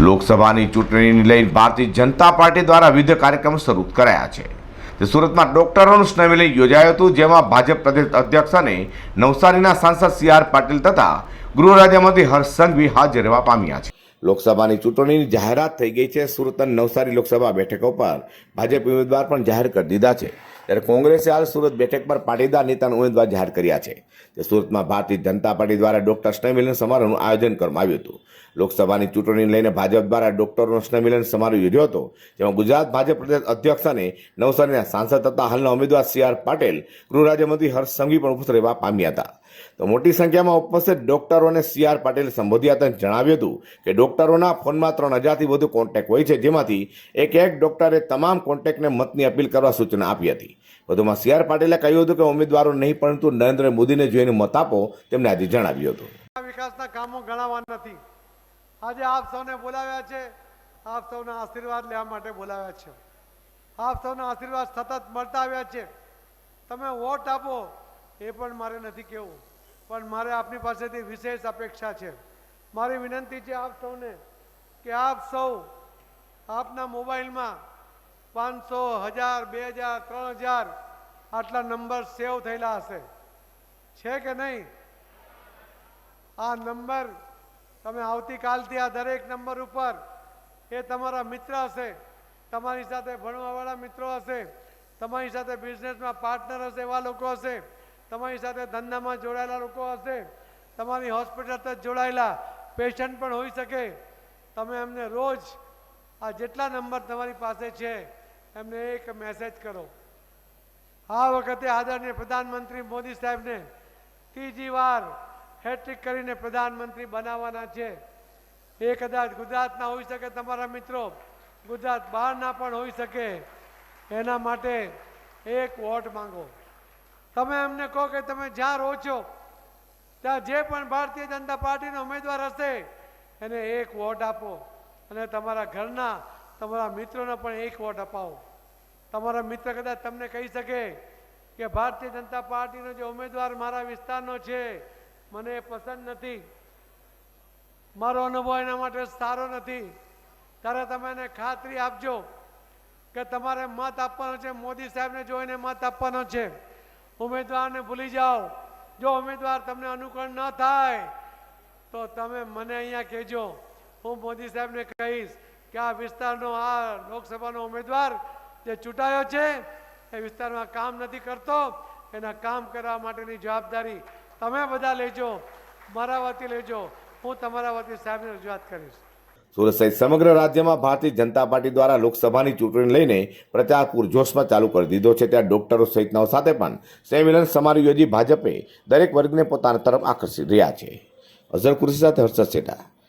લોકસભાની ચૂંટણીને લઈને ભારતીય જનતા પાર્ટી દ્વારા વિવિધ કાર્યક્રમ શરૂ કરાયા છે. તે સુરતમાં ડોક્ટરોનું સંમેલન યોજાયું હતું, જેમાં ભાજપ પ્રદેશ અધ્યક્ષ અને નવસારીના સાંસદ સી આર પાટીલ તથા ગૃહ રાજ્યમંત્રી હર્ષ સંઘવી હાજર રહેવા પામ્યા છે. લોકસભાની ચૂંટણીની જાહેરાત થઈ ગઈ છે. સુરત અને નવસારી લોકસભા બેઠકો પર ભાજપ ઉમેદવાર પણ જાહેર કરી દીધા છે. ત્યારે કોંગ્રેસે હાલ સુરત બેઠક પર પાટીદાર નેતાના ઉમેદવાર જાહેર કર્યા છે. તે સુરતમાં ભારતીય જનતા પાર્ટી દ્વારા ડોક્ટર સ્નેહમિલન સમારોહનું આયોજન કરવામાં આવ્યું હતું. લોકસભાની ચૂંટણીને લઈને ભાજપ દ્વારા ડોક્ટરોનો સ્નેહમિલન સમારોહ યોજ્યો હતો, જેમાં ગુજરાત ભાજપ પ્રદેશ અધ્યક્ષ અને નવસારીના સાંસદ તથા હાલના ઉમેદવાર સી આર પાટેલ, ગૃહ રાજ્યમંત્રી હર્ષ સંઘવી પણ ઉપસ્થિત રહેવા પામ્યા હતા. તો મોટી સંખ્યામાં ઉપસ્થિત ડોક્ટરોને સી આર પાટેલે સંબોધ્યા હતા જણાવ્યું હતું કે ડોક્ટરોના ફોનમાં ત્રણ હજારથી વધુ કોન્ટેક્ટ હોય છે, જેમાંથી એક એક ડોક્ટરે તમામ કોન્ટેક્ટને મતની અપીલ કરવા સૂચના આપી હતી. વધુમાં સી આર પાટીલે કહ્યું હતું કે ઉમેદવારો નહીં, પરંતુ નરેન્દ્ર મોદીને જોઈને મત આપો, તેમને આજે જણાવ્યું હતું. વિકાસના કામો ગણાવવા નથી. આજે આપ સૌને બોલાવ્યા છે. આપ સૌના આશીર્વાદ લેવા માટે બોલાવ્યા છે. આપ સૌના આશીર્વાદ સતત મળતા આવ્યા છે. તમે વોટ આપો, એ પણ મારે નથી કહેવું. પણ મારે આપની પાસેથી વિશેષ અપેક્ષા છે. મારી વિનંતી છે આપ સૌને કે આપ સૌ આપના મોબાઈલમાં પાંચસો હજાર, બે હજાર, ત્રણ હજાર આટલા નંબર સેવ થયેલા હશે. છે કે નહીં? આ નંબર તમે આવતીકાલથી આ દરેક નંબર ઉપર એ તમારા મિત્ર હશે, તમારી સાથે ભણવાવાળા મિત્રો હશે, તમારી સાથે બિઝનેસમાં પાર્ટનર હશે એવા લોકો હશે, તમારી સાથે ધંધામાં જોડાયેલા લોકો હશે, તમારી હોસ્પિટલ સાથે જોડાયેલા પેશન્ટ પણ હોઈ શકે. તમે એમને રોજ આ જેટલા નંબર તમારી પાસે છે એમને એક મેસેજ કરો. આ વખતે આદરણીય પ્રધાનમંત્રી મોદી સાહેબને ત્રીજી વાર હેટ્રિક કરીને પ્રધાનમંત્રી બનાવવાના છે. એ કદાચ ગુજરાતના હોઈ શકે, તમારા મિત્રો ગુજરાત બહારના પણ હોઈ શકે. એના માટે એક વોટ માંગો. તમે એમને કહો કે તમે જ્યાં રહો છો, ત્યાં જે પણ ભારતીય જનતા પાર્ટીનો ઉમેદવાર હશે, એને એક વોટ આપો. અને તમારા ઘરના તમારા મિત્રોને પણ એક વોટ અપાવો. તમારા મિત્ર કદાચ તમને કહી શકે કે ભારતીય જનતા પાર્ટીનો જે ઉમેદવાર મારા વિસ્તારનો છે, મને એ પસંદ નથી. મારો અનુભવ એના માટે સારો નથી. ત્યારે તમે એને ખાતરી આપજો કે તમારે મત આપવાનો છે, મોદી સાહેબને જોઈને મત આપવાનો છે. ઉમેદવારને ભૂલી જાઓ. જો ઉમેદવાર તમને અનુકૂળ ન થાય, તો તમે મને અહીંયા કહેજો. હું મોદી સાહેબને કહીશ કે આ વિસ્તારનો આ લોકસભાનો ઉમેદવાર જે ચૂંટાયો છે, એ વિસ્તારમાં કામ નથી કરતો, એના કામ કરવા માટેની જવાબદારી તમે બધા લેજો, મારા વતી લેજો, હું તમારા વતી સાહેબને રજૂઆત કરીશ. સુરત સહિત સમગ્ર રાજ્યમાં ભારતીય જનતા પાર્ટી દ્વારા લોકસભાની ચૂંટણી લઈને પ્રચાર પૂરજોશમાં ચાલુ કરી દીધો છે. ત્યાં ડોક્ટરો સહિતનાઓ સાથે પણ સંમેલન સમારોહ યોજી ભાજપે દરેક વર્ગને પોતાના તરફ આકર્ષી રહ્યા છે. અઝર કુર્સી સાથે હર્ષદ શેઠા